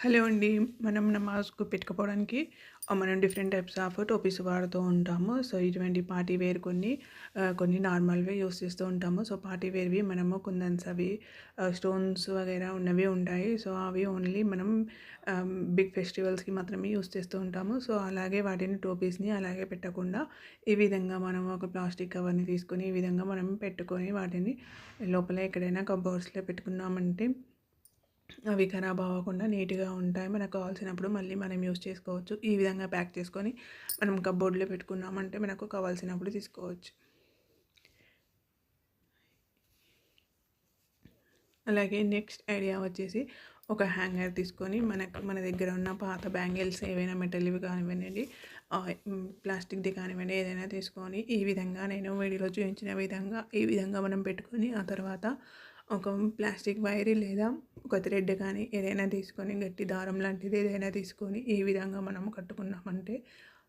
Hello అండి మనం నమాజ్కు పెట్టుకోవడానికి మనం డిఫరెంట్ టైప్స్ ఆఫ్ టోపీస్ వాడుతూ ఉంటాము. సో ఇటువంటి పార్టీ వేర్ కొన్ని కొన్ని నార్మల్వి యూస్ చేస్తూ ఉంటాము. సో పార్టీ వేర్వి మనము కుందన్స్ అవి స్టోన్స్ వగైరా ఉన్నవి ఉంటాయి. సో అవి ఓన్లీ మనం బిగ్ ఫెస్టివల్స్కి మాత్రమే యూస్ చేస్తూ ఉంటాము. సో అలాగే వాటిని టోపీస్ని అలాగే పెట్టకుండా ఈ విధంగా మనం ఒక ప్లాస్టిక్ కవర్ని తీసుకొని ఈ విధంగా మనం పెట్టుకొని వాటిని లోపల ఎక్కడైనా కబోర్డ్స్లో పెట్టుకున్నామంటే అవి ఖరాబ్ అవ్వకుండా నీట్గా ఉంటాయి. మనకు కావాల్సినప్పుడు మళ్ళీ మనం యూస్ చేసుకోవచ్చు. ఈ విధంగా ప్యాక్ చేసుకొని మనం కబోర్డ్లో పెట్టుకున్నామంటే మనకు కావాల్సినప్పుడు తీసుకోవచ్చు. అలాగే నెక్స్ట్ ఐడియా వచ్చేసి ఒక హ్యాంగర్ తీసుకొని మనకు మన దగ్గర ఉన్న పాత బ్యాంగిల్స్ ఏవైనా మెటల్వి కానివ్వండి ప్లాస్టిక్ది కానివ్వండి ఏదైనా తీసుకొని ఈ విధంగా నేను వీడియోలో చూపించిన విధంగా ఈ విధంగా మనం పెట్టుకొని ఆ తర్వాత ఒక ప్లాస్టిక్ వైర్ లేదా ఒక థ్రెడ్ కానీ ఏదైనా తీసుకొని గట్టి దారం లాంటిది ఏదైనా తీసుకొని ఈ విధంగా మనం కట్టుకున్నామంటే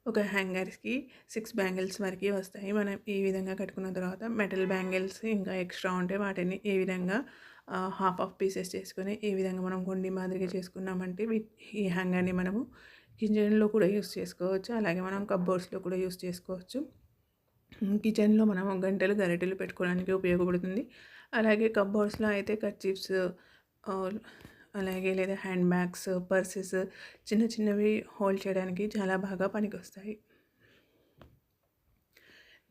ఒక హ్యాంగర్స్కి సిక్స్ బ్యాంగిల్స్ వరకు వస్తాయి. మనం ఈ విధంగా కట్టుకున్న తర్వాత మెటల్ బ్యాంగిల్స్ ఇంకా ఎక్స్ట్రా ఉంటే వాటిని ఈ విధంగా హాఫ్ ఆఫ్ పీసెస్ చేసుకొని ఈ విధంగా మనం కొండి మాదిరిగా చేసుకున్నామంటే ఈ హ్యాంగర్ని మనము కిచెన్లో కూడా యూస్ చేసుకోవచ్చు. అలాగే మనం కబోర్డ్స్లో కూడా యూస్ చేసుకోవచ్చు. కిచెన్లో మనం గంటలు గరిటెలు పెట్టుకోవడానికి ఉపయోగపడుతుంది. అలాగే కబ్బోర్డ్స్లో అయితే కర్చీఫ్స్ అలాగే లేదా హ్యాండ్ బ్యాగ్స్ పర్సెస్ చిన్న చిన్నవి హోల్డ్ చేయడానికి చాలా బాగా పనికొస్తాయి.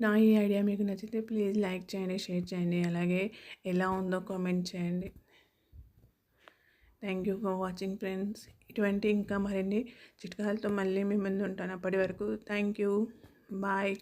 నా ఈ ఐడియా మీకు నచ్చితే ప్లీజ్ లైక్ చేయండి షేర్ చేయండి. అలాగే ఎలా ఉందో కామెంట్ చేయండి. Thank you for watching friends. ఇటువంటి ఇంకా మరిన్ని చిట్కాలతో మళ్ళీ మీ ముందు ఉంటాను. అప్పటి వరకు థ్యాంక్ యూ. బాయ్.